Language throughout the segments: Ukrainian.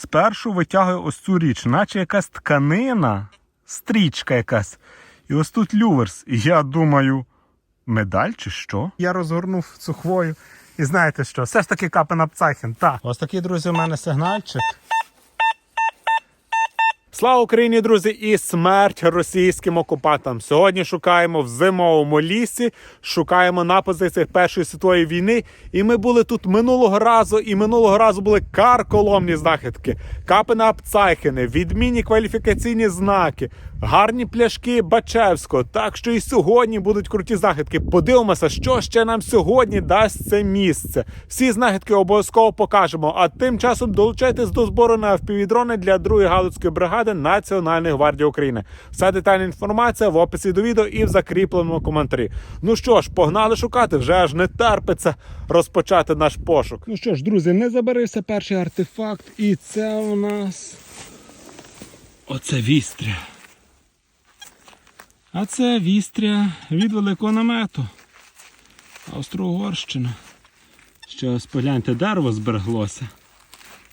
спершу витягую ось цю річ, наче якась тканина, стрічка якась. І ось тут люверс. І я думаю, медаль чи що? Я розгорнув цю хвою. І знаєте що? Все ж таки капена Пцахін. Так. Ось такий, друзі, у мене сигнальчик. Слава Україні, друзі, і смерть російським окупантам. Сьогодні шукаємо в зимовому лісі, шукаємо на позиціях Першої світової війни. І ми були тут минулого разу, і минулого разу були карколомні знахідки, капина Апцайхини, відмінні кваліфікаційні знаки, гарні пляшки Бачевського. Так що і сьогодні будуть круті знахідки. Подивимося, що ще нам сьогодні дасть це місце. Всі знахідки обов'язково покажемо. А тим часом долучайтесь до збору на впівдрони для другої галицької бригади Національної гвардії України. Вся детальна інформація в описі до відео і в закріпленому коментарі. Ну що ж, погнали шукати, вже аж не терпиться розпочати наш пошук. Ну що ж, друзі, не забарився перший артефакт, і це у нас оце вістря. А це вістря від великого намету. Австро-Угорщина. Ще ось погляньте, дерево збереглося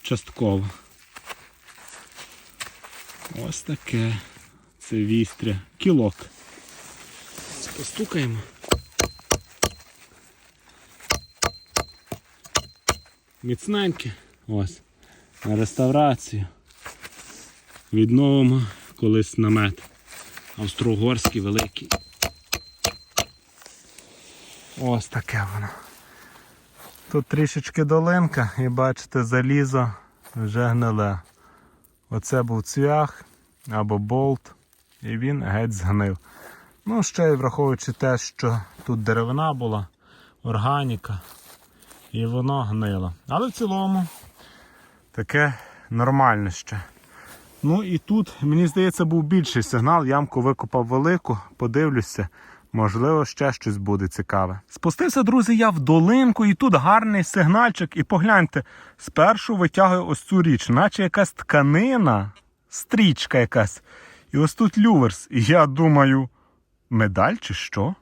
частково. Ось таке. Це вістря. Кілок. Постукаємо. Міцненьке. Ось. На реставрацію. Відновимо колись намет. Австро-Угорський великий. Ось таке воно. Тут трішечки долинка і бачите, залізо вже гниле. Оце був цвях або болт, і він геть згнив. Ну, ще й враховуючи те, що тут деревина була, органіка, і воно гнило. Але в цілому таке нормальне ще. Ну і тут, мені здається, був більший сигнал. Ямку викопав велику, подивлюся. Можливо, ще щось буде цікаве. Спустився, друзі, я в долинку, і тут гарний сигнальчик. І погляньте, спершу витягую ось цю річ, наче якась тканина, стрічка якась. І ось тут люверс. І я думаю, медаль чи що?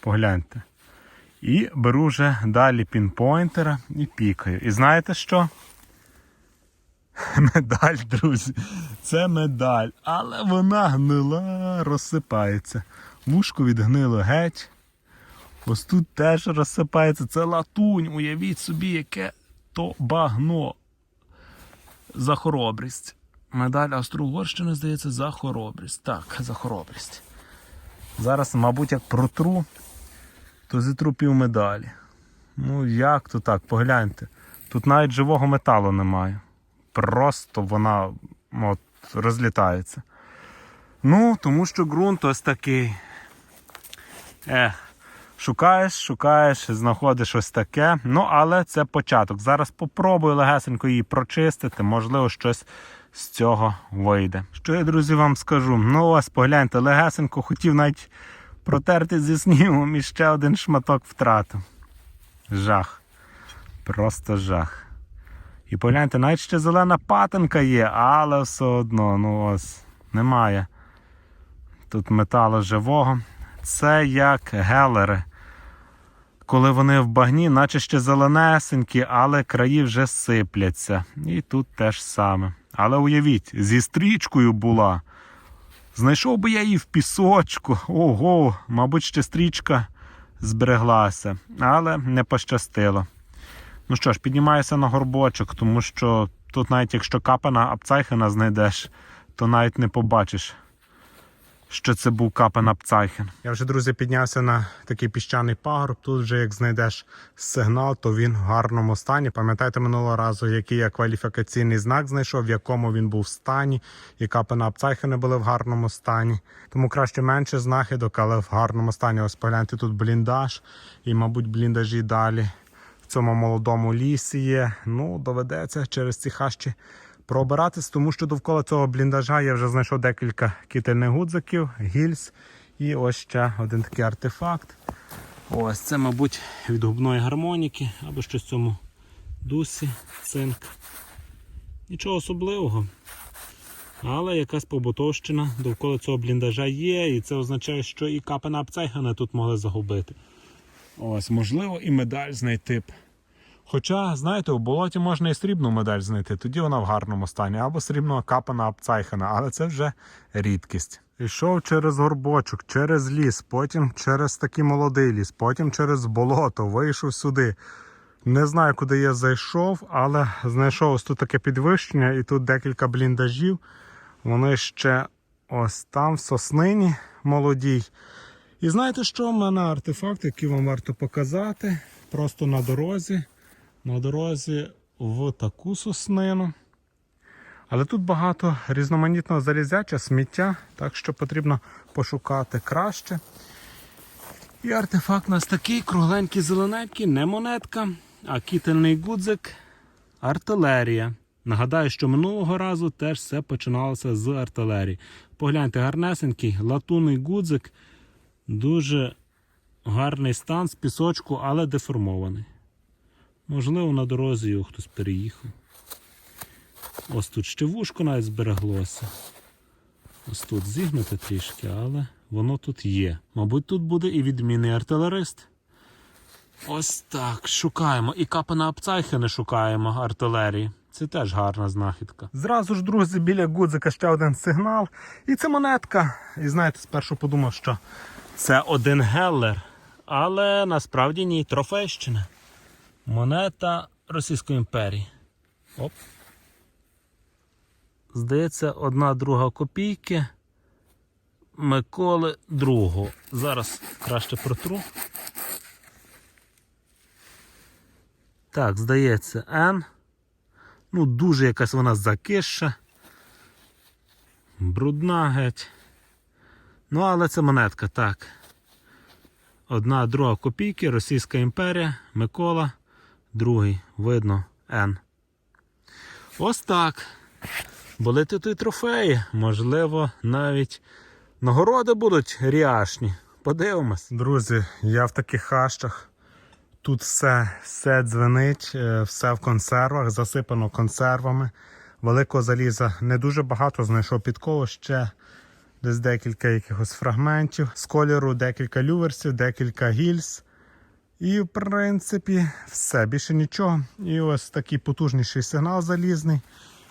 Погляньте. І беру вже далі пінпойнтера і пікаю. І знаєте що? Медаль, друзі. Це медаль. Але вона гнила, розсипається. Вушко відгнило геть. Ось тут теж розсипається. Це латунь. Уявіть собі, яке то багно. За хоробрість. Медаль Австро-Угорщини, здається, за хоробрість. Так, за хоробрість. Зараз, мабуть, як протру, то зітру пів медалі. Ну, як то так, погляньте. Тут навіть живого металу немає. Просто вона от, розлітається. Ну, тому що ґрунт ось такий. Ех, шукаєш, шукаєш, знаходиш ось таке. Ну, але це початок. Зараз попробую легесенько її прочистити, можливо, щось з цього вийде. Що я, друзі, вам скажу? Ну, ось погляньте, легесенько хотів навіть протерти зі снігом і ще один шматок втратив. Жах. Просто жах. І погляньте, навіть ще зелена патинка є, але все одно, ну ось, немає. Тут металу живого. Це як гелери. Коли вони в багні, наче ще зеленесенькі, але краї вже сипляться. І тут теж саме. Але уявіть, зі стрічкою була. Знайшов би я її в пісочку. Ого, мабуть, ще стрічка збереглася, але не пощастило. Ну що ж, піднімаюся на горбочок, тому що тут навіть якщо капана апцайхена знайдеш, то навіть не побачиш, що це був капан апцайхен. Я вже, друзі, піднявся на такий піщаний пагорб. Тут вже як знайдеш сигнал, то він в гарному стані. Пам'ятаєте минулого разу, який я кваліфікаційний знак знайшов, в якому він був в стані, і капана апцайхени були в гарному стані. Тому краще менше знахідок, але в гарному стані. Ось погляньте, тут бліндаж, і, мабуть, бліндажі далі в цьому молодому лісі є. Ну, доведеться через ці хащі пробиратись, тому що довкола цього бліндажа я вже знайшов декілька кітельних гудзиків, гільз і ось ще один такий артефакт. Ось це, мабуть, від губної гармоніки або щось в цьому дусі, цинк. Нічого особливого. Але якась побутовщина довкола цього бліндажа є, і це означає, що і капена апцайхана тут могли загубити. Ось, можливо, і медаль знайти б Хоча, знаєте, у болоті можна і срібну медаль знайти, тоді вона в гарному стані, або срібного капана апцайхена, але це вже рідкість. Йшов через горбочок, через ліс, потім через такий молодий ліс, потім через болото, вийшов сюди. Не знаю, куди я зайшов, але знайшов ось тут таке підвищення, і тут декілька бліндажів. Вони ще ось там, в соснині молодій. І знаєте що? У мене артефакт, який вам варто показати. Просто на дорозі. На дорозі в таку соснину. Але тут багато різноманітного залізяча, сміття, так що потрібно пошукати краще. І артефакт у нас такий кругленький зелененький, не монетка, а кітельний гудзик артилерія. Нагадаю, що минулого разу теж все починалося з артилерії. Погляньте, гарнесенький латунний гудзик, дуже гарний стан з пісочку, але деформований. Можливо, на дорозі його хтось переїхав. Ось тут ще вушко навіть збереглося. Ось тут зігнуте трішки, але воно тут є. Мабуть, тут буде і відмінний артилерист. Ось так. Шукаємо. І капана Апцайхи не шукаємо артилерії. Це теж гарна знахідка. Зразу ж, друзі, біля гудзика ще один сигнал. І це монетка. І знаєте, спершу подумав, що це один геллер. Але насправді ні, трофейщина. Монета Російської імперії. Оп. Здається, одна друга копійки Миколи другого. Зараз краще протру. Так, здається, Н. Ну, дуже якась вона закисша. Брудна геть. Ну, але це монетка, так. Одна друга копійки, Російська імперія, Микола, другий, видно, Н. Ось так. Були тут і трофеї, можливо, навіть нагороди будуть ряшні. Подивимось. Друзі, я в таких хащах. Тут все, все дзвенить, е, все в консервах, засипано консервами. Великого заліза не дуже багато знайшов підкову ще десь декілька якихось фрагментів. З кольору декілька люверсів, декілька гільз. І, в принципі, все, більше нічого. І ось такий потужніший сигнал залізний,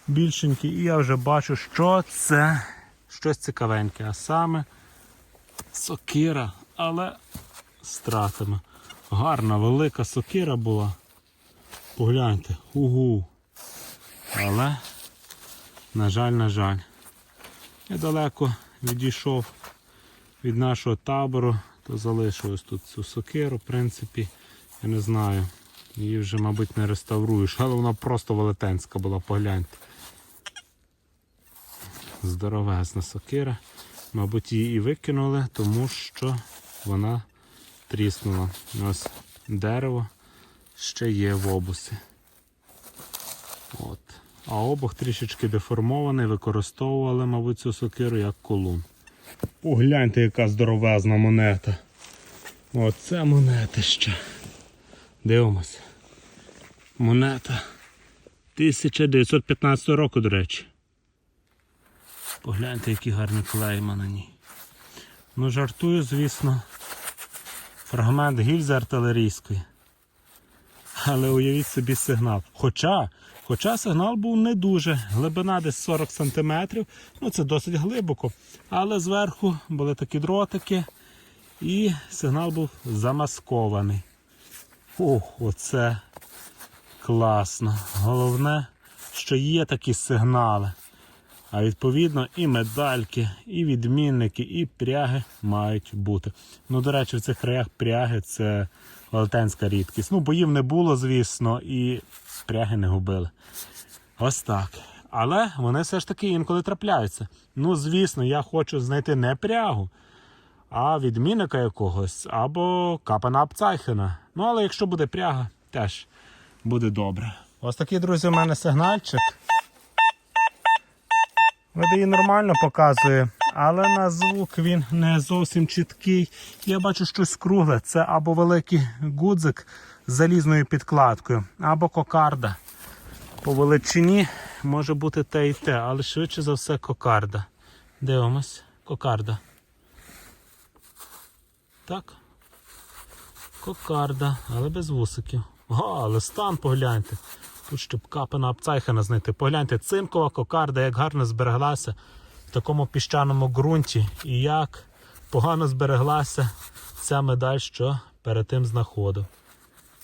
більшенький. І я вже бачу, що це щось цікавеньке. А саме сокира, але з тратами. Гарна, велика сокира була. Погляньте, угу. Але, на жаль, на жаль. Я далеко відійшов від нашого табору, то залишив ось тут цю сокиру, в принципі, я не знаю. Її вже, мабуть, не реставруєш, але вона просто велетенська була, погляньте. Здоровезна сокира. Мабуть, її і викинули, тому що вона тріснула. Ось дерево ще є в обусі. От. А обух трішечки деформований, використовували, мабуть, цю сокиру як колун. Погляньте, яка здоровезна монета. Оце монета ще. Дивимося. Монета 1915 року, до речі. Погляньте, які гарні клейма на ній. Ну, жартую, звісно. Фрагмент гільзи артилерійської. Але уявіть собі сигнал. Хоча, хоча сигнал був не дуже. Глибина десь 40 см. Ну це досить глибоко. Але зверху були такі дротики. І сигнал був замаскований. Ох, оце класно. Головне, що є такі сигнали. А відповідно і медальки, і відмінники, і пряги мають бути. Ну, до речі, в цих краях пряги це велетенська рідкість. Ну, боїв не було, звісно, і пряги не губили. Ось так. Але вони все ж таки інколи трапляються. Ну, звісно, я хочу знайти не прягу, а відмінника якогось або капана Апцайхена. Ну, але якщо буде пряга, теж буде добре. Ось такий, друзі, у мене сигнальчик. Видає нормально показує, але на звук він не зовсім чіткий. Я бачу щось кругле. Це або великий гудзик з залізною підкладкою, або кокарда. По величині може бути те і те, але швидше за все кокарда. Дивимось, кокарда. Так. Кокарда, але без вусиків. О, але стан погляньте. Тут ще б капана апцайхена знайти. Погляньте, цинкова кокарда, як гарно збереглася в такому піщаному ґрунті. І як погано збереглася ця медаль, що перед тим знаходив.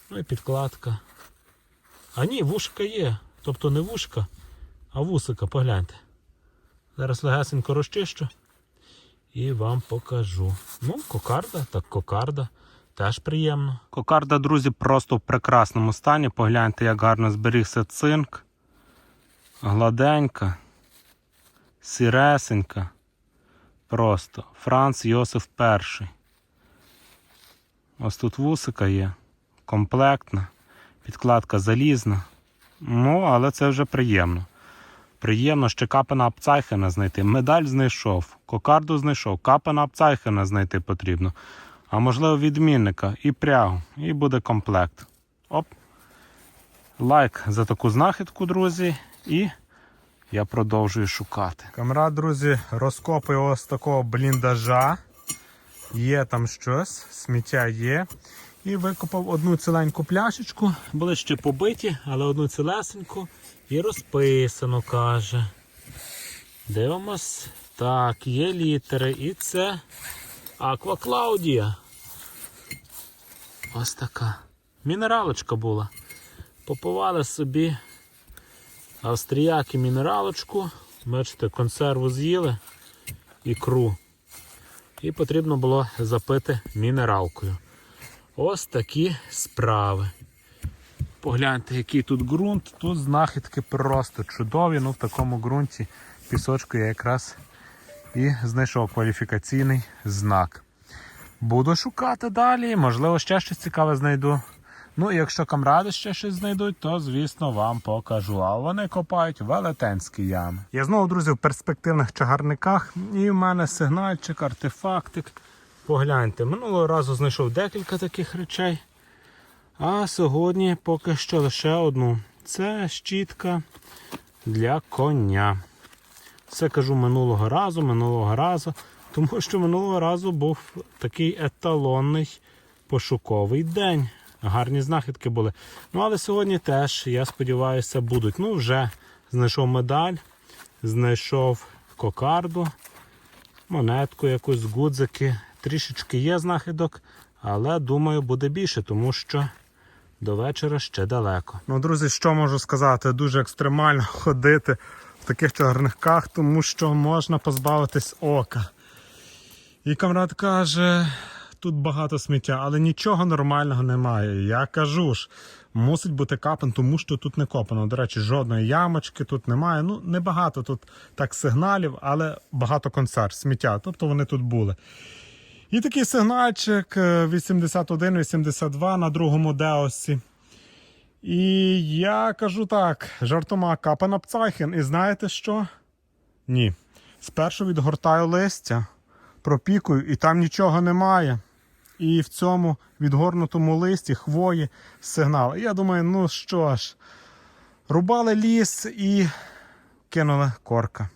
Ну і підкладка. А ні, вушка є. Тобто не вушка, а вусика, погляньте. Зараз легесенько розчищу і вам покажу. Ну, кокарда, так кокарда. Теж приємно. Кокарда, друзі, просто в прекрасному стані. Погляньте, як гарно зберігся цинк. Гладенька, сіресенька. Просто. Франц Йосиф І. Ось тут вусика є. Комплектна. Підкладка залізна. Ну, але це вже приємно. Приємно ще капена Апцайхена знайти. Медаль знайшов, кокарду знайшов, капена Апцайхена знайти потрібно. А можливо відмінника і прягу, і буде комплект. Оп. Лайк за таку знахідку, друзі. І я продовжую шукати. Камрад, друзі, розкопує ось такого бліндажа. Є там щось, сміття є. І викопав одну ціленьку пляшечку. Були ще побиті, але одну цілесеньку. І розписано, каже. Дивимось. Так, є літери. І це Аква Клаудія. Ось така. Мінералочка була. Попивали собі австріяки мінералочку. Бачите, консерву з'їли ікру. І потрібно було запити мінералкою. Ось такі справи. Погляньте, який тут ґрунт. Тут знахідки просто чудові. Ну, в такому ґрунті пісочку я якраз і знайшов кваліфікаційний знак. Буду шукати далі, можливо, ще щось цікаве знайду. Ну, і якщо камради ще щось знайдуть, то звісно вам покажу. А вони копають велетенські ями. Я знову, друзі, в перспективних чагарниках, і в мене сигнальчик, артефактик. Погляньте, минулого разу знайшов декілька таких речей. А сьогодні поки що лише одну. Це щітка для коня. Це кажу минулого разу, минулого разу, тому що минулого разу був такий еталонний пошуковий день. Гарні знахідки були. Ну, але сьогодні теж, я сподіваюся, будуть. Ну, вже знайшов медаль, знайшов кокарду, монетку якусь, гудзики. Трішечки є знахідок, але думаю, буде більше, тому що до вечора ще далеко. Ну, друзі, що можу сказати? Дуже екстремально ходити таких чагарниках, тому що можна позбавитись ока. І камрад каже, тут багато сміття, але нічого нормального немає. Я кажу ж, мусить бути капан, тому що тут не копано. До речі, жодної ямочки тут немає. Ну, небагато тут так сигналів, але багато концерт, сміття. Тобто вони тут були. І такий сигнальчик е, 81-82 на другому деосі. І я кажу так, жартома капан Апцайхен. І знаєте що? Ні. Спершу відгортаю листя, пропікую, і там нічого немає. І в цьому відгорнутому листі хвої сигнал. І я думаю, ну що ж, рубали ліс і кинули корка.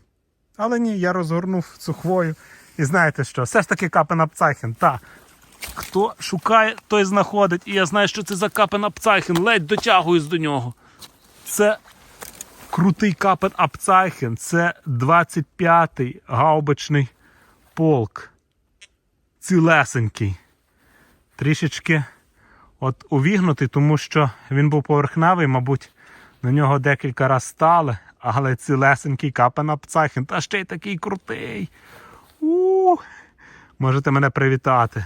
Але ні, я розгорнув цю хвою. І знаєте що? Все ж таки капен Апцайхен. Та. Хто шукає, той знаходить. І я знаю, що це за капен Апцайхен. Ледь дотягуюсь до нього. Це крутий капен Апцайхен. Це 25-й гаубичний полк. Цілесенький. Трішечки от увігнутий, тому що він був поверхневий, мабуть, на нього декілька разів стали, але цілесенький капен Апцайхен. Та ще й такий крутий. У, можете мене привітати.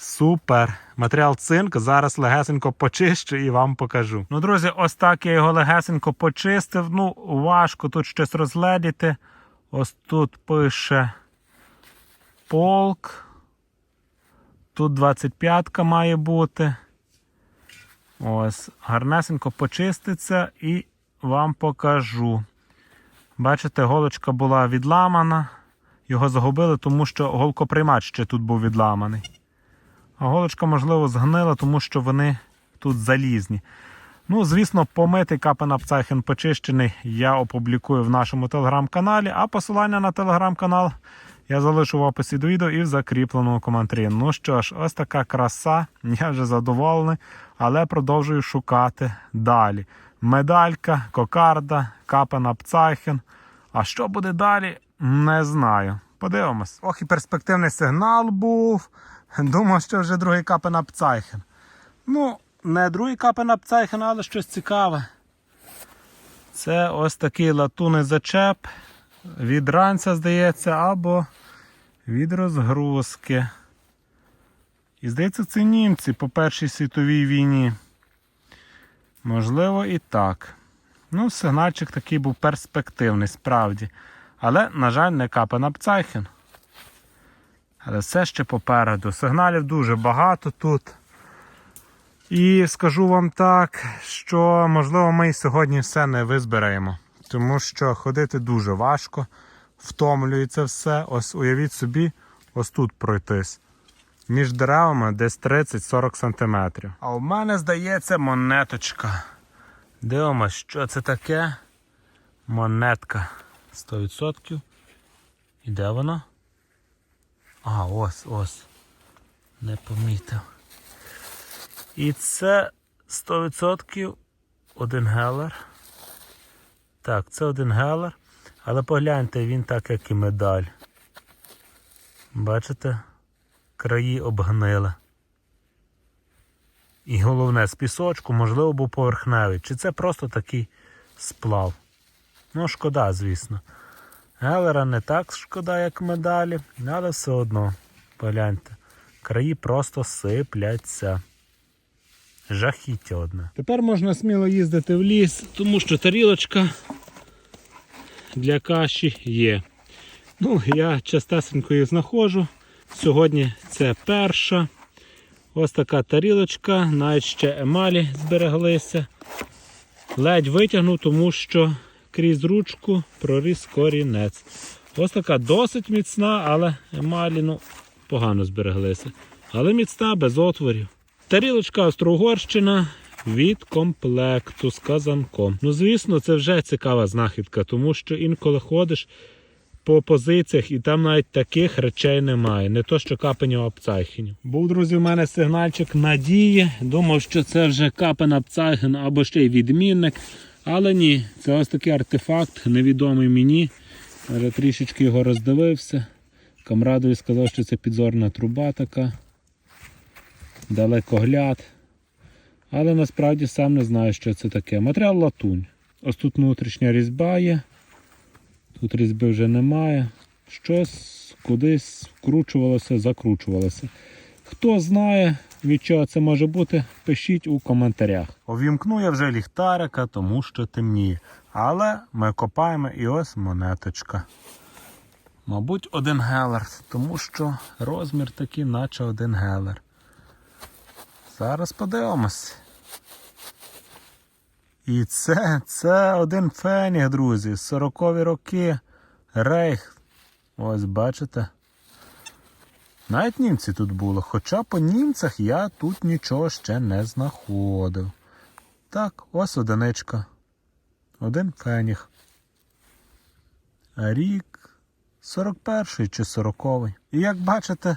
Супер. Матеріал цинк. Зараз легесенько почищу і вам покажу. Ну, друзі, ось так я його легесенько почистив. Ну, важко тут щось розгледіти. Ось тут пише полк. Тут 25-ка має бути. Ось, гарнесенько почиститься і вам покажу. Бачите, голочка була відламана. Його загубили, тому що голкоприймач ще тут був відламаний. А голочка, можливо, згнила, тому що вони тут залізні. Ну, звісно, помитий капен Апцайхен почищений я опублікую в нашому телеграм-каналі, а посилання на телеграм-канал Я залишу в описі до відео і в закріпленому коментарі. Ну що ж, ось така краса. Я вже задоволений, але продовжую шукати далі. Медалька, кокарда, капена Пцайхен. А що буде далі, не знаю. Подивимось. Ох, і перспективний сигнал був. Думав, що вже другий капена Пцайхен. Ну, не другий капена Пцайхен, але щось цікаве. Це ось такий латунний зачеп від ранця, здається, або від розгрузки. І здається, це німці по Першій світовій війні. Можливо, і так. Ну, сигнальчик такий був перспективний, справді. Але, на жаль, не капена Пцайхен. Але все ще попереду. Сигналів дуже багато тут. І скажу вам так, що можливо ми сьогодні все не визбираємо. Тому що ходити дуже важко, втомлюється все. Ось уявіть собі, ось тут пройтись. Між деревами десь 30-40 см. А у мене здається монеточка. Дивимось, що це таке. Монетка 100%. І де вона? А, ось, ось. Не помітив. І це 100% один гелер. Так, це один гелер. Але погляньте, він так, як і медаль. Бачите? Краї обгнили. І головне, з пісочку, можливо, був поверхневий. Чи це просто такий сплав? Ну, шкода, звісно. Гелера не так шкода, як медалі, але все одно, погляньте, краї просто сипляться. Жахіття одне. Тепер можна сміло їздити в ліс, тому що тарілочка для каші є. Ну, я частесенько їх знаходжу. Сьогодні це перша. Ось така тарілочка, навіть ще емалі збереглися. Ледь витягнув, тому що крізь ручку проріс корінець. Ось така досить міцна, але емалі ну, погано збереглися. Але міцна, без отворів. Тарілочка Австро-Угорщина від комплекту з казанком. Ну, звісно, це вже цікава знахідка, тому що інколи ходиш по позиціях і там навіть таких речей немає. Не то, що капені обцайхенів. Був, друзі, у мене сигнальчик надії. Думав, що це вже капен обцайхен або ще й відмінник. Але ні, це ось такий артефакт, невідомий мені. Вже трішечки його роздивився. Камрадові сказав, що це підзорна труба така далекогляд. Але насправді сам не знаю, що це таке. Матеріал латунь. Ось тут внутрішня різьба є. Тут різьби вже немає. Щось кудись вкручувалося, закручувалося. Хто знає, від чого це може бути, пишіть у коментарях. Увімкну я вже ліхтарика, тому що темніє. Але ми копаємо і ось монеточка. Мабуть, один гелер, тому що розмір такий, наче один гелер. Зараз подивимось. І це, це один феніг, друзі. 40-ві роки. Рейх. Ось бачите. Навіть німці тут були. Хоча по німцях я тут нічого ще не знаходив. Так, ось одиничка. Один феніг. Рік 41 чи 40-й. І як бачите,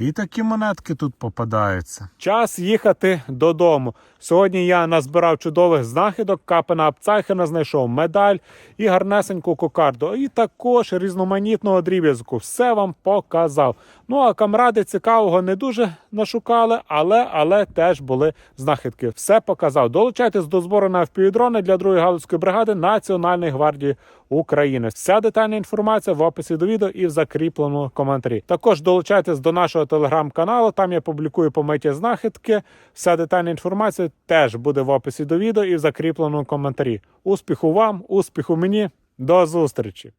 і такі монетки тут попадаються. Час їхати додому. Сьогодні я назбирав чудових знахідок, капена Апцайхена знайшов медаль і гарнесеньку кокарду. І також різноманітного дріб'язку. Все вам показав. Ну а камради цікавого не дуже нашукали, але але теж були знахідки. Все показав. Долучайтесь до збору на впівдрони для другої галузької бригади Національної гвардії України. Вся детальна інформація в описі до відео і в закріпленому коментарі. Також долучайтесь до нашого телеграм-каналу. Там я публікую помиті знахідки. Вся детальна інформація теж буде в описі до відео і в закріпленому коментарі. Успіху вам, успіху мені, до зустрічі!